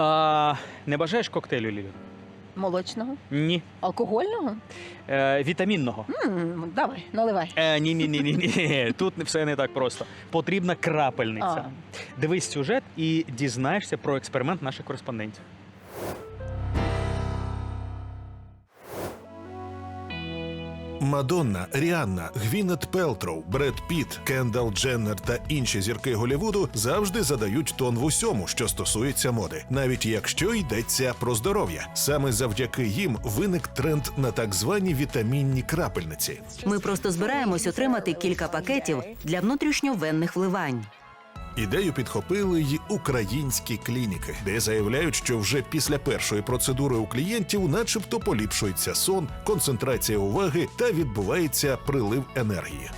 А, не бажаєш коктейлю, Лілі? Молочного, Ні. алкогольного? Е, вітамінного. м давай, наливай. Е, ні, ні, ні, ні, ні. Тут все не так просто. Потрібна крапельниця. А. Дивись сюжет і дізнаєшся про експеримент наших кореспондентів. Мадонна, Ріанна, Гвінет Пелтроу, Бред Піт, Кендал Дженнер та інші зірки Голівуду завжди задають тон в усьому, що стосується моди, навіть якщо йдеться про здоров'я. Саме завдяки їм виник тренд на так звані вітамінні крапельниці. Ми просто збираємось отримати кілька пакетів для внутрішньовенних вливань. Ідею підхопили й українські клініки, де заявляють, що вже після першої процедури у клієнтів, начебто, поліпшується сон, концентрація уваги та відбувається прилив енергії.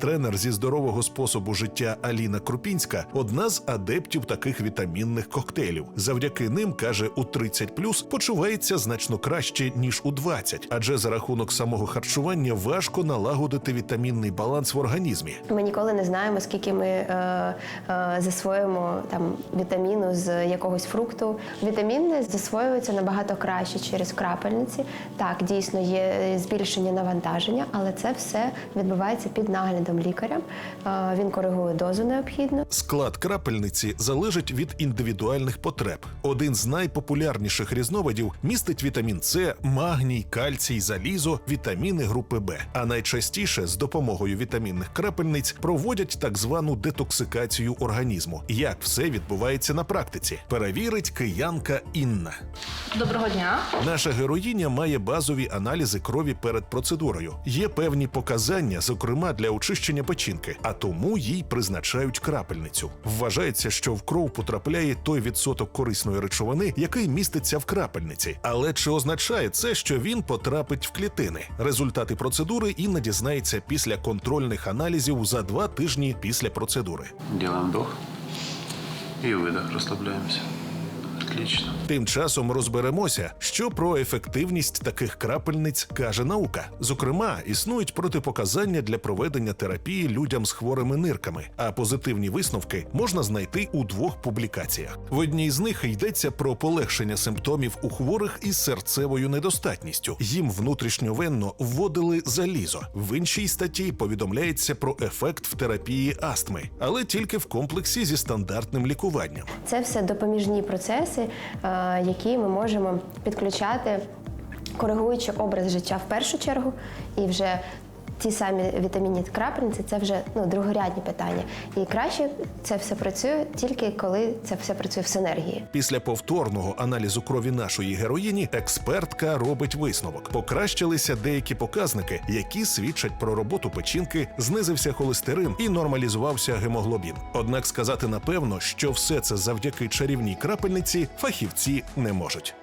Тренер зі здорового способу життя Аліна Крупінська одна з адептів таких вітамінних коктейлів. Завдяки ним каже, у 30 почувається значно краще ніж у 20, адже за рахунок самого харчування важко налагодити вітамінний баланс в організмі. Ми ніколи не знаємо, скільки ми е, е, засвоїмо там вітаміну з якогось фрукту. Вітаміни засвоюються набагато краще через крапельниці. Так, дійсно є збільшення навантаження, але це все відбувається під наглядом лікаря. Е, він коригує дозу необхідну. Склад крапельниці залежить від індивідуальних потреб. Один з найпопулярніших різновидів містить вітамін С, магній, кальцій, залізо, вітаміни групи Б. А найчастіше з допомогою вітамінних крапельниць проводять так звану детоксикацію організму. Як все відбувається на практиці, перевірить киянка Інна. Доброго дня. Наша героїня має базові аналізи крові перед процедурою. Є певні показання, зокрема для очищення печінки, а тому їй призначають крапельницю. Вважається, що в кров потрапляє той відсоток корисної речовини, який міститься в крапельниці. Але чи означає це, що він потрапить в клітини? Результати процедури Інна дізнається після контрольних аналізів за два тижні після процедури. Делаем вдох и выдох. Расслабляемся. Отлично. Тим часом розберемося, що про ефективність таких крапельниць каже наука. Зокрема, існують протипоказання для проведення терапії людям з хворими нирками, а позитивні висновки можна знайти у двох публікаціях. В одній з них йдеться про полегшення симптомів у хворих із серцевою недостатністю. Їм внутрішньовенно вводили залізо. В іншій статті повідомляється про ефект в терапії астми, але тільки в комплексі зі стандартним лікуванням. Це все допоміжні процеси, е, які ми можемо підключати, коригуючи образ життя в першу чергу, і вже ті самі вітамінні крапельниці це вже ну, другорядні питання. І краще це все працює тільки коли це все працює в синергії. Після повторного аналізу крові нашої героїні експертка робить висновок. Покращилися деякі показники, які свідчать про роботу печінки, знизився холестерин і нормалізувався гемоглобін. Однак сказати напевно, що все це завдяки чарівній крапельниці фахівці не можуть.